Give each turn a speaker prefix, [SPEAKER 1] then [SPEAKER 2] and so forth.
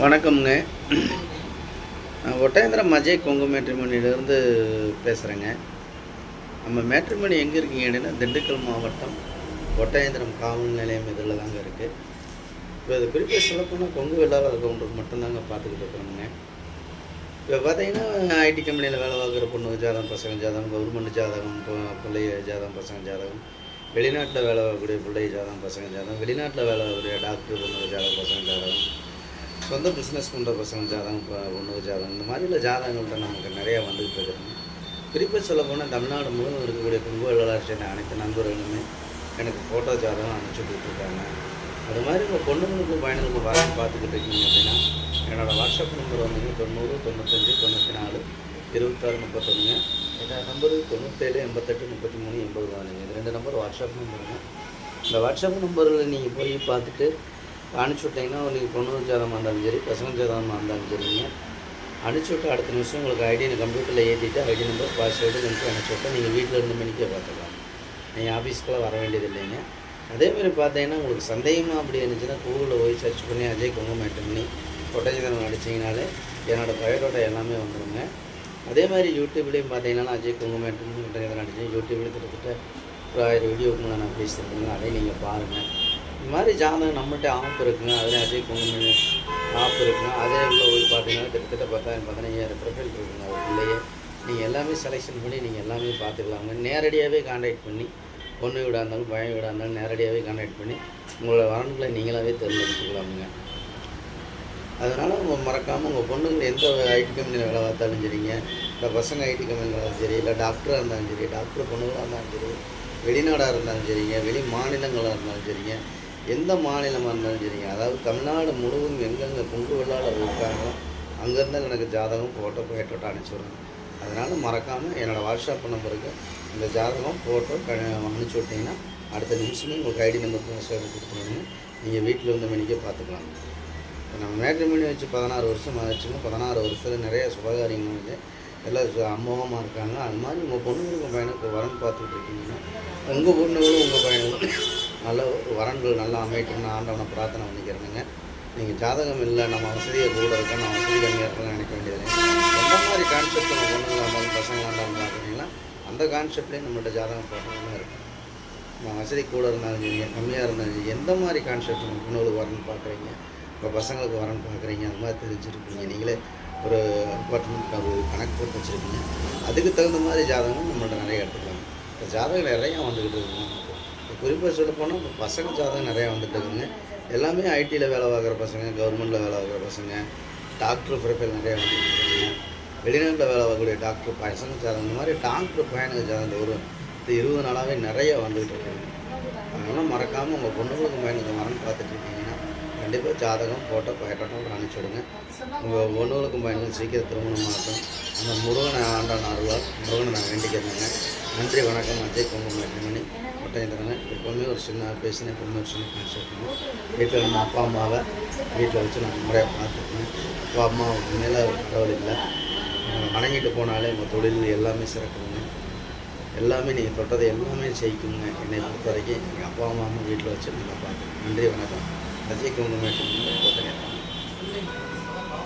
[SPEAKER 1] வணக்கம்ங்க. நான் ஒட்டேந்திரம் அஜய் கொங்கு மேட்ரிமணியிலேருந்து பேசுகிறேங்க நம்ம மேட்ரிமணி எங்கே இருக்கீங்க அப்படின்னா திண்டுக்கல் மாவட்டம் ஒட்டேந்திரம் காவல் நிலையம் இதில் தாங்க இருக்குது இப்போ இது குறிப்பிட்ட சொல்லப்போனால் கொங்கு வெள்ளாளர் கவுண்டருக்கு மட்டும்தாங்க பார்த்துக்கிட்டு இருக்கிறோங்க இப்போ பார்த்தீங்கன்னா ஐடி கம்பெனியில் வேலை பார்க்குற பொண்ணு ஜாதகம் பசங்க ஜாதகம் கவர்மெண்ட் ஜாதகம் பிள்ளைய பிள்ளை ஜாதகம் பசங்க ஜாதகம். வெளிநாட்டில் வேலை பார்க்கக்கூடிய பிள்ளை ஜாதகம் பசங்க ஜாதகம். வெளிநாட்டில் வேலை பார்க்கக்கூடிய டாக்டர் பொண்ணு ஜாதகம் பசங்க ஜாதகம். சொந்த பிஸ்னஸ் பண்ணுற பசங்க ஜாதகம் ஒன்று ஜாதகம் இந்த மாதிரில ஜாதகங்கள்ட்ட நமக்கு நிறையா வந்துகிட்டு இருக்கிறாங்க குறிப்பாக சொல்ல போனால் தமிழ்நாடு முழுவதும் இருக்கக்கூடிய குங்கு வெள்ளாளர் அனைத்து நண்பர்களுமே எனக்கு ஃபோட்டோ ஜாதகம் அனுப்பிச்சி கொடுத்துருக்காங்க. அது மாதிரி உங்கள் பொண்ணுங்களுக்கும் பையனுக்கு வர பார்த்துக்கிட்டு இருக்கீங்க அப்படின்னா என்னோடய வாட்ஸ்அப் நம்பர் வந்துங்க தொண்ணூறு தொண்ணூத்தஞ்சு தொண்ணூற்றி நாலு இருபத்தாறு முப்பத்தொன்றுங்க என்னோடய நம்பரு தொண்ணூற்றேழு எண்பத்தெட்டு முப்பத்தி மூணு எண்பது பதினஞ்சு. இது ரெண்டு நம்பர் வாட்ஸ்அப் நம்பருங்க இந்த வாட்ஸ்அப் நம்பரில் நீங்கள் போய் பார்த்துட்டு அனுப்பிச்சி விட்டீங்கன்னா உங்களுக்கு பொண்ணு ஜாதகமாக இருந்தாலும் சரி பசங்க ஜாதகமாக இருந்தாலும் சரிங்க அனுப்பிச்சி விட்டு அடுத்த நிமிஷம் உங்களுக்கு ஐடி கம்ப்யூட்டரில் ஏற்றிட்டு ஐடி நம்பர் பாஸ்வேர்டு நிமிஷம் அனுப்பிச்சி விட்டு நீங்கள் வீட்டில் இருந்த மணிக்கே பார்த்துக்கலாம். நீங்கள் ஆஃபீஸ்க்குலாம் வர வேண்டியது இல்லைங்க. அதேமாதிரி பார்த்தீங்கன்னா உங்களுக்கு சந்தேகமாக அப்படி இருந்துச்சுன்னா கூகுளில் போய் சர்ச் பண்ணி அஜய் குங்குமேட்டு பண்ணி கொட்டஜிதனம் அடிச்சிங்கனாலே என்னோடய பயோடோட்டா எல்லாமே வந்துடுங்க அதே மாதிரி யூடியூப்லேயும் பார்த்தீங்கன்னா அஜய் குங்குமேட்டு கொட்டஜிதனம் அடிச்சு யூடியூப்லேயும் கிட்டத்தட்ட ஒரு ஆயிரம் வீடியோக்கு மேலே நான் பேசியிருக்கேங்க அதையும் நீங்கள் பாருங்கள் இந்த மாதிரி ஜாதகம் நம்மகிட்ட ஆப் இருக்குங்க அதில் அஜய் குங்குமேட்டு ஆப் இருக்குங்க. அதே உள்ள போய் பார்த்தீங்கன்னா கிட்டத்தட்ட பத்தாயிரம் பதினஞ்சாயிரம் ப்ரொஃபைல் இருக்குங்க. அதுக்குள்ளேயே நீங்கள் எல்லாமே செலெக்ஷன் பண்ணி நீங்கள் எல்லாமே பார்த்துக்கலாங்க. நேரடியாகவே காண்டாக்ட் பண்ணி பொண்ணு வீடாக இருந்தாலும் பையன் வீடாக இருந்தாலும் நேரடியாகவே காண்டாக்ட் பண்ணி உங்களோட வரன்களை நீங்களாகவே தேர்ந்தெடுத்துக்கலாமுங்க அதனால் உங்கள் மறக்காமல் உங்கள் பொண்ணுங்க எந்த ஐடி கம்பெனியில் வேலை பார்த்தாலும் சரிங்க இல்லை பசங்க ஐடி கம்பெனியில் இருந்தாலும் சரி இல்லை டாக்டராக இருந்தாலும் சரி டாக்டர் பொண்ணுங்களாக இருந்தாலும் சரி வெளிநாடாக இருந்தாலும் சரிங்க வெளி மாநிலங்களாக இருந்தாலும் சரிங்க எந்த மாநிலமாக இருந்தாலும் சரிங்க. அதாவது தமிழ்நாடு முழுவதும் எங்கெங்கே குண்டு வெள்ளாளர் இருக்காங்களோ அங்கேருந்து எனக்கு ஜாதகம் ஃபோட்டோ ஃபோட்டோ அனுப்பிச்சி அதனால் மறக்காமல் என்னோடய வாட்ஸ்அப் நம்பருக்கு இந்த ஜாதகம் ஃபோட்டோ க அனுப்பிச்சி விட்டிங்கன்னா அடுத்த நிமிஷமே உங்களுக்கு ஐடி நம்பர் பாஸ்வேர்டு கொடுத்துருவீங்க நீங்கள் வீட்டில் இருந்த மணிக்கே பார்த்துக்கலாம். இப்போ நம்ம மேட்ரிமோனி வச்சு பதினாறு வருஷம் ஆச்சுங்க பதினாறு வருஷத்தில் நிறைய சுபகாரியங்கள் வந்து எல்லாம் அம்மாவமாக இருக்காங்க. அது மாதிரி உங்கள் பொண்ணுங்களுக்கு பையனுக்கு வரன் பார்த்துட்டு இருக்கீங்கன்னா உங்கள் பொண்ணுகளும் உங்கள் பையனும் நல்ல வரன்கள் நல்லா அமையட்டும்னு ஆண்டவனை பிரார்த்தனை பண்ணிக்கிறேனுங்க. நீங்கள் ஜாதகம் இல்லை நம்ம வசதியை கூட இருக்கா நம்ம வசதி கம்மியாக இருக்கணும்னு நினைக்க வேண்டியது எந்த மாதிரி கான்செப்ட் நம்ம பொண்ணுங்களாக இருந்தாலும் பசங்களாக இருந்தாலும் பார்க்குறீங்களா அந்த கான்செப்ட்லேயும் நம்மள்ட்ட ஜாதகம் பார்க்கணும்னு இருக்கும். நம்ம வசதி கூட இருந்தாலும் சரி கம்மியாக இருந்தாலும் எந்த மாதிரி கான்செப்ட் நம்ம பொண்ணுகளுக்கு வரன்னு பார்க்குறீங்க? இப்போ பசங்களுக்கு வரன்னு பார்க்குறீங்க அந்த மாதிரி தெரிஞ்சுருப்பீங்க. நீங்களே ஒரு அப்பார்ட்மெண்ட் ஒரு கணக்கு போட்டு வச்சுருக்கீங்க. அதுக்கு தகுந்த மாதிரி ஜாதகம் நம்மள்ட்ட நிறைய எடுத்துக்கலாம். இப்போ ஜாதகம் நிறையா வந்துக்கிட்டு இருக்குங்க. குறிப்பாக சொல்ல போனால் இப்போ பசங்க ஜாதகம் நிறையா வந்துட்டு இருக்குங்க. எல்லாமே ஐடியில் வேலை பார்க்குற பசங்க கவர்மெண்ட்டில் வேலை பார்க்குற பசங்க டாக்டர் ப்ரொஃபைல் நிறையா வந்துட்டு இருக்குங்க. வெளிநாட்டில் வேலை பார்க்கக்கூடிய டாக்டர் பசங்க ஜாதகம் இந்த மாதிரி டாக்டர் பையனுக்கு ஜாதகம் ஒரு இருபது நாளாகவே நிறைய வந்துகிட்டு இருக்குங்க. அதனால் மறக்காமல் உங்கள் பொண்ணுங்களுக்கு பையனுக்கு வரன்னு பார்த்துட்டு இருக்கீங்கன்னா கண்டிப்பாக ஜாதகம் ஃபோட்டோ பயட்டோட்டம் அனுப்பிச்சி விடுங்க. உங்கள் ஒன்றுகளுக்கும் பயணம் சீக்கிரம் திருமணம் மாட்டோம் அந்த முருகனை ஆண்டான் அருவார் முருகனை நான் வேண்டிக்கிறேங்க. நன்றி வணக்கம். அஜய் குங்குமம் மணி ஒட்டயந்திரங்க எப்போவுமே ஒரு சின்ன பேசின எப்போவுமே ஒரு சின்ன கான்செப்ட் வீட்டில் நம்ம அப்பா அம்மாவை வீட்டில் வச்சு நான் முறையாக பார்த்துருக்கேன் அப்பா அம்மாவுக்கு மேலே ஒரு கடவுள் இல்லை. வணங்கிட்டு போனாலே உங்கள் தொழில் எல்லாமே சிறக்குதுங்க எல்லாமே நீங்கள் தொட்டதை எல்லாமே ஜெயிக்குங்க. என்னை பொறுத்த வரைக்கும் எங்கள் அப்பா அம்மாவும் அம்மா வீட்டில் வச்சு நல்லா பார்த்து நன்றி வணக்கம். fazia aqui um número de mim, eu vou.